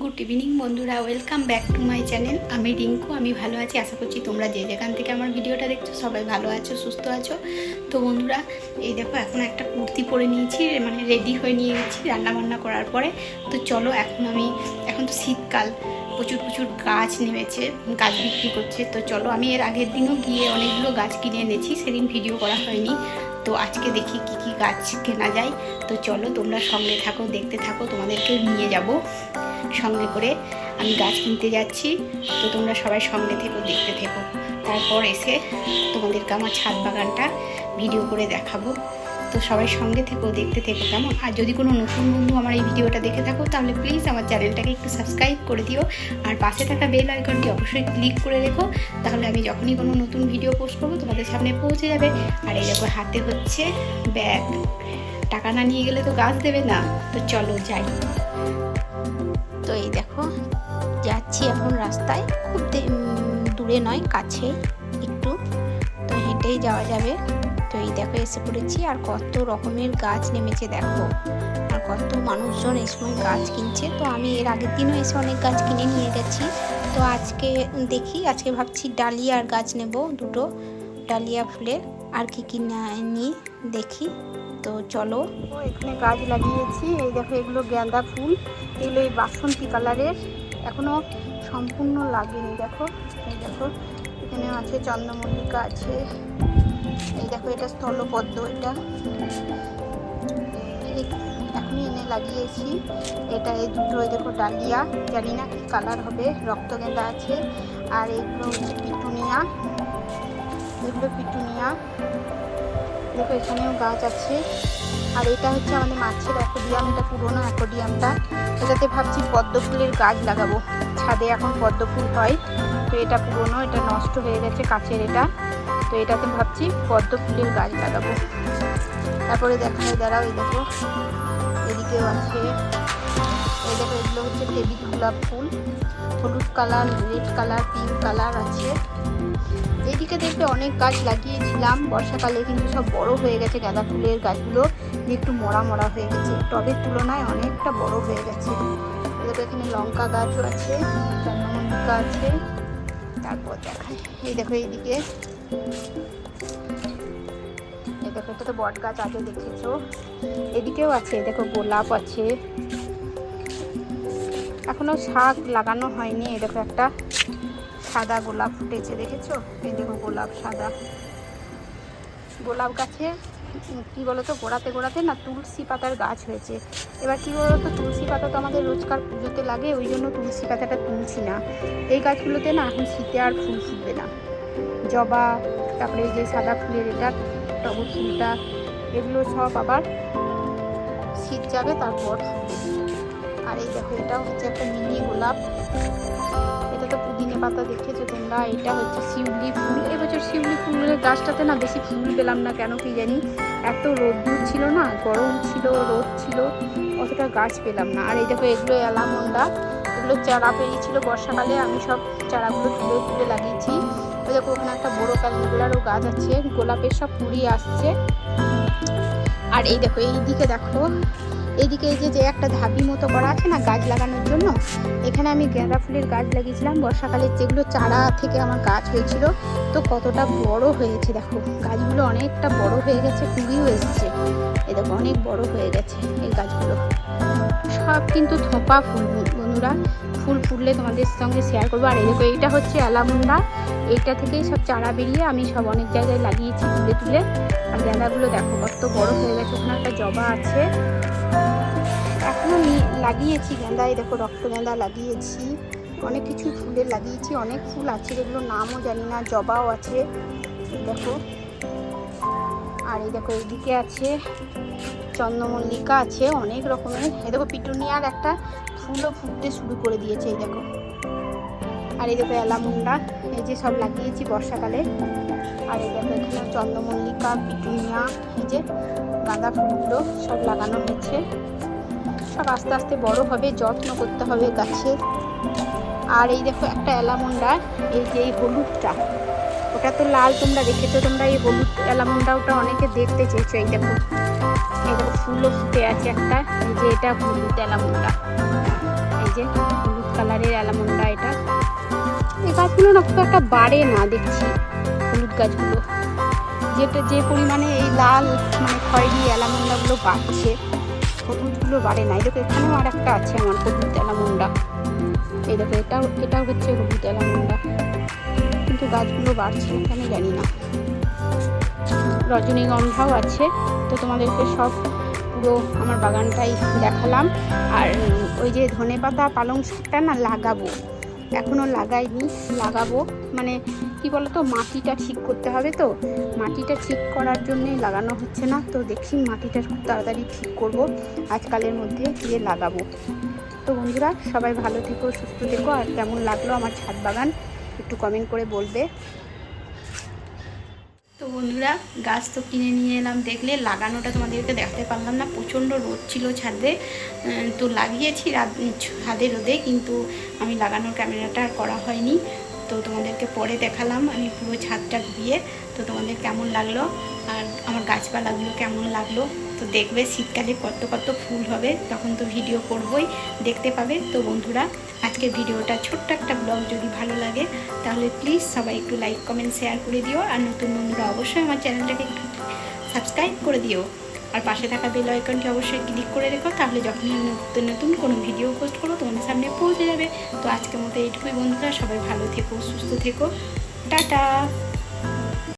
Good evening বন্ধুরা welcome back to my channel আমি রিঙ্কু, আমি ভালো আছি, আশা করছি তোমরা যে যেখান থেকে আমার ভিডিওটা দেখছ, সবাই ভালো আছো, সুস্থ আছো। তো বন্ধুরা, এই দেখো, এখন একটা কুর্তি পরে নিয়েছি মানে রেডি হয়ে নিয়ে গেছি রান্নাবান্না করার পরে। তো চলো, এখন আমি, এখন তো শীতকাল, প্রচুর প্রচুর গাছ নেমেছে, গাছ বিক্রি করছে। তো চলো, আমি এর আগের দিনও গিয়ে অনেকগুলো গাছ কিনে এনেছি, সেদিন ভিডিও করা হয়নি। তো আজকে দেখি কি কি গাছ কেনা যায়। তো চলো তোমরা সঙ্গে থাকো, দেখতে থাকো তোমাদেরকে নিয়ে যাব। সঙ্গে করে আমি গাছ কিনতে যাচ্ছি। তো তোমরা সবাই সঙ্গে থেকো, দেখতে থেকো। তারপর এসে তোমাদেরকে আমার ছাদ বাগানটা ভিডিও করে দেখাবো। তো সবাই সঙ্গে থেকো, দেখতে থেকো কেমন? আর যদি কোনো নতুন বন্ধু আমার এই ভিডিওটা দেখে থাকো, তাহলে প্লিজ আমার চ্যানেলটাকে একটু সাবস্ক্রাইব করে দিও। আর পাশে থাকা বেল আইকনটি অবশ্যই ক্লিক করে রেখো, তাহলে আমি যখনই কোনো নতুন ভিডিও পোস্ট করব, তোমাদের সামনে পৌঁছে যাবে। আর এই দেখো, হাতে হচ্ছে ব্যাগ টাকা না নিয়ে গেলে তো গাছ দেবে না। তো চলো যাই। তো এই দেখো, যাচ্ছি এখন রাস্তায়। খুব দূরে নয়, কাছে একটু। তো হেঁটেই যাওয়া যাবে। তো এই দেখো এসে পড়েছি, আর কত রকমের গাছ নেমেছে দেখো। আর কত মানুষজন এই সময় গাছ কিনছে। তো আমি এর আগের দিনও এসে অনেক গাছ কিনে নিয়ে গেছি। তো আজকে দেখি, আজকে ভাবছি ডালিয়ার গাছ নেব দুটো, ডালিয়া ফুলের। আর কি কি নিই দেখি। তো চলো। এখানে গাছ লাগিয়েছি। এই দেখো এগুলো গাঁদা ফুল। এগুলো এই বাসন্তী কালারের। এখনও সম্পূর্ণ লাগেনি, দেখো। এই দেখো এখানে আছে চন্দ্রমল্লিকা আছে। এই দেখো, এটা স্থলপদ্ম, এটা। এখনই এনে লাগিয়েছি। এটা এই দুটো, এই দেখো, ডালিয়া। জানি না কি কালার হবে রক্ত গেঁদা আছে। আর এগুলো হচ্ছে পিটুনিয়া। এগুলো পিটুনিয়া। দেখো, এখানেও গাছ আছে। আর এটা হচ্ছে আমাদের মাছের অ্যাকোডিয়াম এটা পুরোনো অ্যাকোডিয়ামটা এটাতে ভাবছি পদ্ম ফুলের গাছ লাগাবো। ছাদে এখন পদ্ম ফুল হয়। তো এটা পুরোনো, এটা নষ্ট হয়ে গেছে কাছের এটা। তো এটাতে ভাবছি পদ্ম ফুলের গাছ লাগাবো। তারপরে দেখায় দাঁড়াও, এই দেখো এদিকেও আছে, এই দেখো, এগুলো হচ্ছে টেবিল গোলাপ ফুল। হলুদ colour, red colour, pink colour আছে। এদিকে দেখবে অনেক গাছ লাগিয়েছিলাম। বর্ষাকালে কিন্তু সব বড় হয়ে গেছে গাঁদা ফুলের গাছগুলো। একটু মরা মরা হয়ে গেছে। টবের তুলনায় অনেকটা বড় হয়ে গেছে। এদিকে এখানে লঙ্কা গাছও আছে চন্দ্রমল্লিকা আছে। তারপর দেখায় এই দেখো, এইদিকে এই দেখো তো বট গাছ আগে দেখেছ এদিকেও আছে, দেখো গোলাপ আছে। এখনও শাক লাগানো হয়নি, এই দেখো একটা সাদা গোলাপ ফুটেছে, দেখেছ? এই দেখো গোলাপ সাদা। গোলাপ গাছে কি বলতো, গোড়াতে গোড়াতে না তুলসী পাতার গাছ হয়েছে। এবার কি বলতো, তুলসী পাতা তো আমাদের রোজকার পুজোতে লাগে, ওই জন্য তুলসী পাতাটা তুলছি না। এই গাছগুলোতে না এখন শীতে আর ফুল ফুটবে না। জবা, তারপরে যে সাদা ফুলের এটা, টগর ফুলটা, এগুলো সব আবার শীত যাবে, তারপর আর এই দেখো এটা হচ্ছে একটা মিনি গোলাপ। এটা তো পুদিনে পাতা দেখেছ তোমরা, এটা হচ্ছে শিউলি ফুল। এবছর শিউলি ফুলের গাছটাতে না বেশি ফুল পেলাম না, কেন কি জানি? এত রোদ্দুর ছিল না, গরম ছিল, রোদ ছিল, অতটা গাছ পেলাম না। আর এই দেখো, এগুলো অ্যালামন্ডা এগুলো চারা পেরিয়েছিল বর্ষাকালে, আমি সব চারাগুলো তুলে তুলে লাগিয়েছি। দেখো, ওখানে একটা বড় ক্যালগুলারও গাছ আছে, গোলাপের সব কুড়ি আসছে। আর এই দেখো, এই দিকে দেখো এইদিকে এই যে একটা ধাপি মতো করা আছে না গাছ লাগানোর জন্য, এখানে আমি গেঁদা ফুলের গাছ লাগিয়েছিলাম, বর্ষাকালে যেগুলো চারা থেকে আমার গাছ হয়েছিল, তো কতটা বড় হয়েছে দেখো, গাছগুলো অনেকটা বড় হয়ে গেছে কুড়িও এসছে। অনেক বড় হয়ে গেছে এই গাছগুলো। সব কিন্তু থোপা ফুল, বন্ধুরা। ফুল ফুটলে তোমাদের সঙ্গে শেয়ার করব। আর এই এইটা হচ্ছে অ্যালামুন্ডা। এইটা থেকেই সব চারা বেরিয়ে আমি সব অনেক জায়গায় লাগিয়েছি তুলে তুলে। আর গাঁদাগুলো দেখো, কত বড় হয়ে গেছে। ওখানে একটা জবা আছে। এখনও লাগিয়েছি গেঁদা। এই দেখো, রক্ত গেঁদা লাগিয়েছি। অনেক কিছু ফুলের লাগিয়েছি। অনেক ফুল আছে যেগুলো নামও জানি না, জবাও আছে। দেখো। আর এই দেখো এইদিকে আছে চন্দ্রমল্লিকা, আছে অনেক রকমের। এই দেখো পিটুনিয়ার একটা ফুলও ফুটতে শুরু করে দিয়েছে, এই দেখো। আর এই দেখো অ্যালামুন্ডা এই যে সব লাগিয়েছি বর্ষাকালে। আর এই দেখো এখানে চন্দ্রমল্লিকা, পিটুনিয়া, এই যে গাঁদা ফুলগুলো সব লাগানো হয়েছে। সব আস্তে আস্তে বড় হবে, যত্ন করতে হবে গাছের আর এই দেখো একটা অ্যালামন্ডা এই যে এই হলুদটা। ওটা তো লাল তোমরা দেখেছ, তোমরা এই হলুদ অ্যালামন্ডা ওটা অনেকে দেখতে চেয়েছো, এই দেখো। এই দেখো, ফুলও ফুটে আছে একটা, এই যে এটা হলুদ অ্যালামন্ডা এই যে হলুদ কালারের অ্যালামন্ডা এটা। এই গাছগুলো না খুব একটা বাড়ে না, দেখছি, হলুদ গাছগুলো। যেটা যে পরিমাণে এই লাল মানে খয়েরি অ্যালামন্ডাগুলো বাড়ছে, হলুদগুলো বাড়ে না। এই দেখো, এখানেও আর একটা আছে আমার হলুদ অ্যালামন্ডা এই দেখো, এটাও এটাও হচ্ছে হলুদ অ্যালামন্ডা কিন্তু গাছগুলো বাড়ছে কেন জানি না। রজনীগন্ধাও আছে, তো তোমাদেরকে সব পুরো আমার বাগানটাই দেখালাম। আর ওই যে ধনে পাতা পালং শাকটা না লাগাবো। এখনও লাগাইনি, লাগাবো। মানে কি বলতো, মাটিটা ঠিক করতে হবে তো। মাটিটা ঠিক করার জন্যই লাগানো হচ্ছে না, তো দেখি মাটিটা খুব তাড়াতাড়ি ঠিক করব। আজকালের মধ্যে দিয়ে লাগাবো। তো বন্ধুরা, সবাই ভালো থেকো, সুস্থ থেকো। আর কেমন লাগল আমার ছাদ বাগান? একটু কমেন্ট করে বলবে। তো বন্ধুরা, গাছ তো কিনে নিয়ে এলাম। দেখলে লাগানোটা তোমাদেরকে দেখাতে পারলাম না। প্রচণ্ড রোদ ছিল ছাদে। তো লাগিয়েছি রাত, ছাদে রোদে, কিন্তু আমি লাগানোর ক্যামেরাটা আর করা হয়নি। তো তোমাদেরকে পরে দেখালাম। আমি পুরো ছাদটা ঘুরিয়ে, তো তোমাদের কেমন লাগল? আর আমার গাছপালাগুলো কেমন লাগল? তো দেখবে শীতকালে কত কত ফুল হবে, তখন তো ভিডিও করবই। দেখতে পাবে। তো বন্ধুরা, আজকের ভিডিওটা ছোট্ট একটা ব্লগ যদি ভালো লাগে, তাহলে প্লিজ সবাই একটু লাইক কমেন্ট শেয়ার করে দিও। আর নতুন বন্ধুরা, অবশ্যই আমার চ্যানেলটাকে একটু সাবস্ক্রাইব করে দিও। আর পাশে থাকা বেল আইকনটি অবশ্যই ক্লিক করে রেখো, তাহলে যখনই আমি নতুন নতুন কোনো ভিডিও পোস্ট করব, তোমাদের সামনে পৌঁছে যাবে। তো আজকের মতো এইটুকুই বন্ধুরা, সবাই ভালো থেকো, সুস্থ থেকো। টাটা!